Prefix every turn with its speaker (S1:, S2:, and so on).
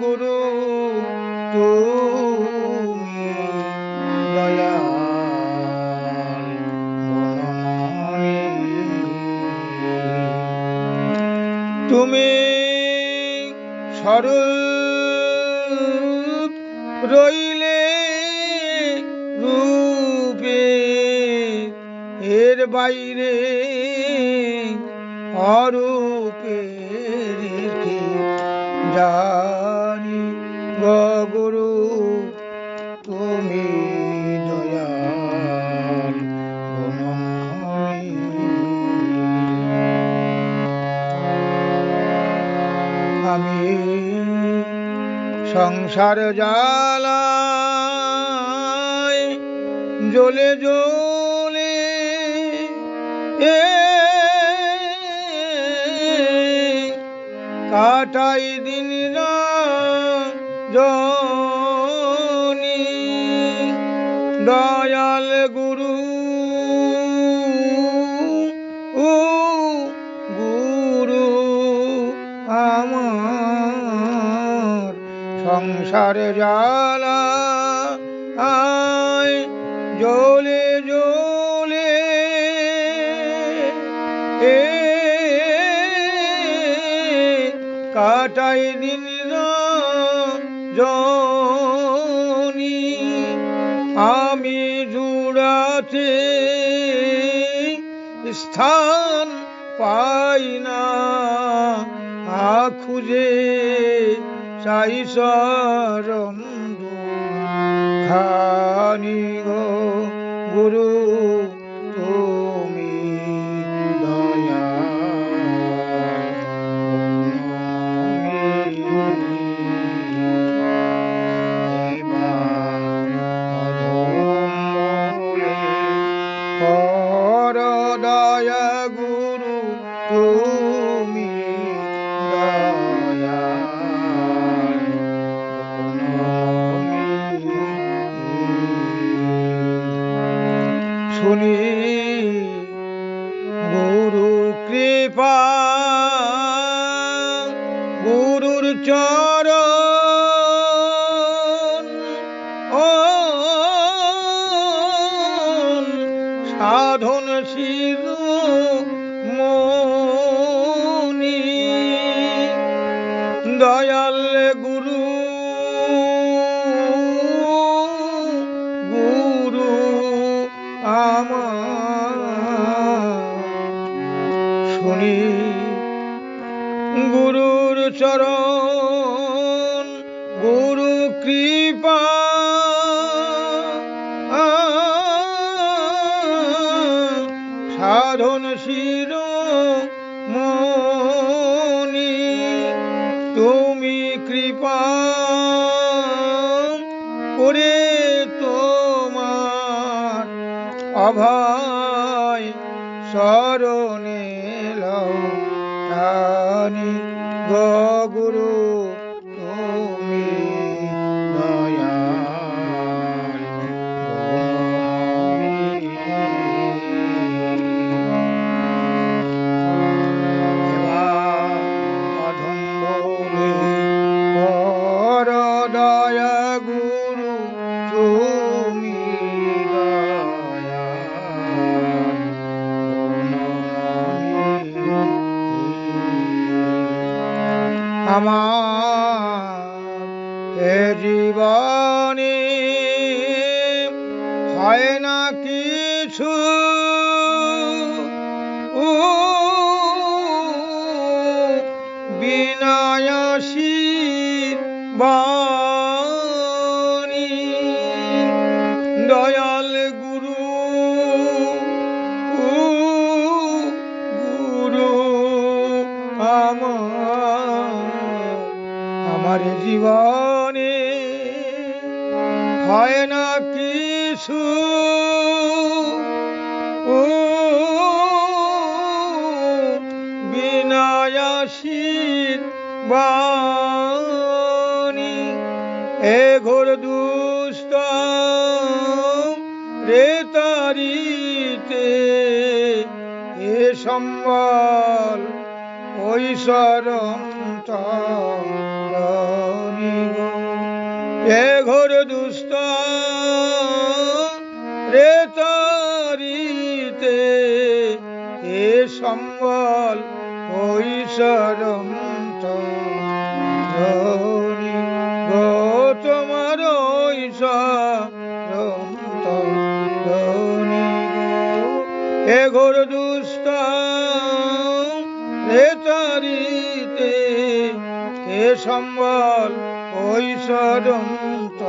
S1: গুরু তুমি তুমি স্বরূপ রইলে রূপে এর বাইরে অরূপে রেখে জানি সংসার জ্বালায় জ্বলে জ্বলে এ কাটাই দিন জনি সংসার জালা আয় জ্বলে জ্বলে। এ কাটাই দিন জনি আমি জুড়াতে স্থান পাই না খুঁজে চাই সরম খানি গো গুরু সাধন শির মনি। দয়াল গুরু গুরু আমার। শুনি গুরুর চরণ কৃপা করে তোমার অভয় শরণে আমার এ জীবনে হয় না কিছু। ও বিনায়সীর আমার জীবনে হয় না কিছু। ও বিনায়াসীর বাণী, এ ঘোর দুষ্ট রে এ সম্বল ওই শরণ দুস্ত রে তরিতে এ সম্বল ঐশ্বরন্ত গো তোমার ঐশ্বরন্ত এ ঘোর দু সম্বল ঐশ্বরন্ত